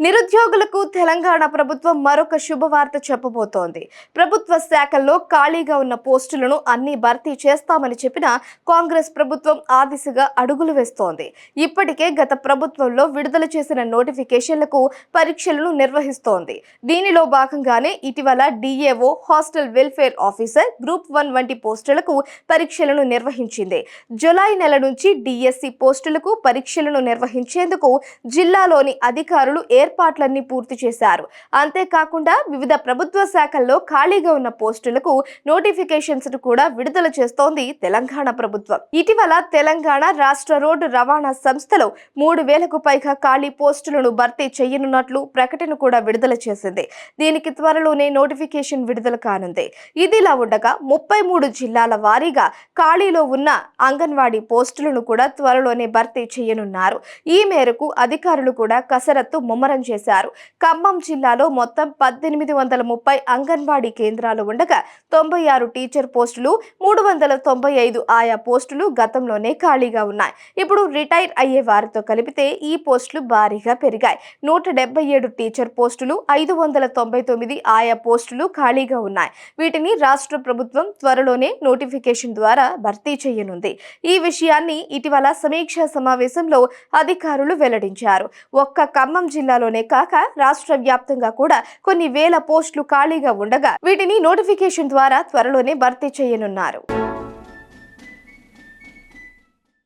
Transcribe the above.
నిరుద్యోగులకు తెలంగాణ ప్రభుత్వం మరొక శుభవార్త చెప్పబోతోంది. ప్రభుత్వ శాఖల్లో ఖాళీగా ఉన్న పోస్టులను అన్ని భర్తీ చేస్తామని చెప్పిన కాంగ్రెస్ ప్రభుత్వం ఆ దిశగా అడుగులు వేస్తోంది. ఇప్పటికే గత ప్రభుత్వంలో విడుదల చేసిన నోటిఫికేషన్లకు పరీక్షలను నిర్వహిస్తోంది. దీనిలో భాగంగానే ఇటీవల DAO hostel welfare officer group one వంటి పోస్టులకు పరీక్షలను నిర్వహించింది. జులై నెల నుంచి డిఎస్సి పోస్టులకు పరీక్షలను నిర్వహించేందుకు జిల్లాలోని అధికారులు ఏర్పాట్లన్నీ పూర్తి చేశారు. అంతేకాకుండా వివిధ ప్రభుత్వ శాఖల్లో ఖాళీగా ఉన్న పోస్టులకు నోటిఫికేషన్స్ కూడా విడుదల చేస్తోంది తెలంగాణ ప్రభుత్వం. ఇటీవల తెలంగాణ రాష్ట్ర రోడ్డు రవాణా సంస్థలో మూడు వేలకు పైగా ఖాళీ పోస్టులను భర్తీ చేయనున్నట్లు ప్రకటన కూడా విడుదల చేసింది. దీనికి త్వరలోనే నోటిఫికేషన్ విడుదల కానుంది. ఇదిలా ఉండగా ముప్పై మూడు జిల్లాల వారీగా ఖాళీలో ఉన్న అంగన్వాడీ పోస్టులను కూడా త్వరలోనే భర్తీ చేయనున్నారు. ఈ మేరకు అధికారులు కూడా కసరత్తు ముమ్మరం చేశారు. ఖమ్మం జిల్లాలో మొత్తం పద్దెనిమిది వందల ముప్పై అంగన్వాడీ కేంద్రాలు ఉండగా తొంభై ఆరు టీచర్ పోస్టులు మూడు వందల తొంభై ఐదు ఆయా పోస్టులు గతంలోనే ఖాళీగా ఉన్నాయి. ఇప్పుడు రిటైర్ అయ్యే వారితో కలిపితే ఈ పోస్టులు భారీగా పెరిగాయి. నూట డెబ్బై ఏడు టీచర్ పోస్టులు ఐదు వందల తొంభై తొమ్మిది ఆయా పోస్టులు ఖాళీగా ఉన్నాయి. వీటిని రాష్ట్ర ప్రభుత్వం త్వరలోనే నోటిఫికేషన్ ద్వారా భర్తీ చేయనుంది. ఈ విషయాన్ని ఇటీవల సమీక్షా సమావేశంలో అధికారులు వెల్లడించారు. ఒక్క ఖమ్మం జిల్లాలోనే కాక రాష్ట్ర వ్యాప్తంగా కూడా కొన్ని వేల పోస్టులు ఖాళీగా ఉండగా వీటిని నోటిఫికేషన్ ద్వారా త్వరలోనే భర్తీ చేయనున్నారు.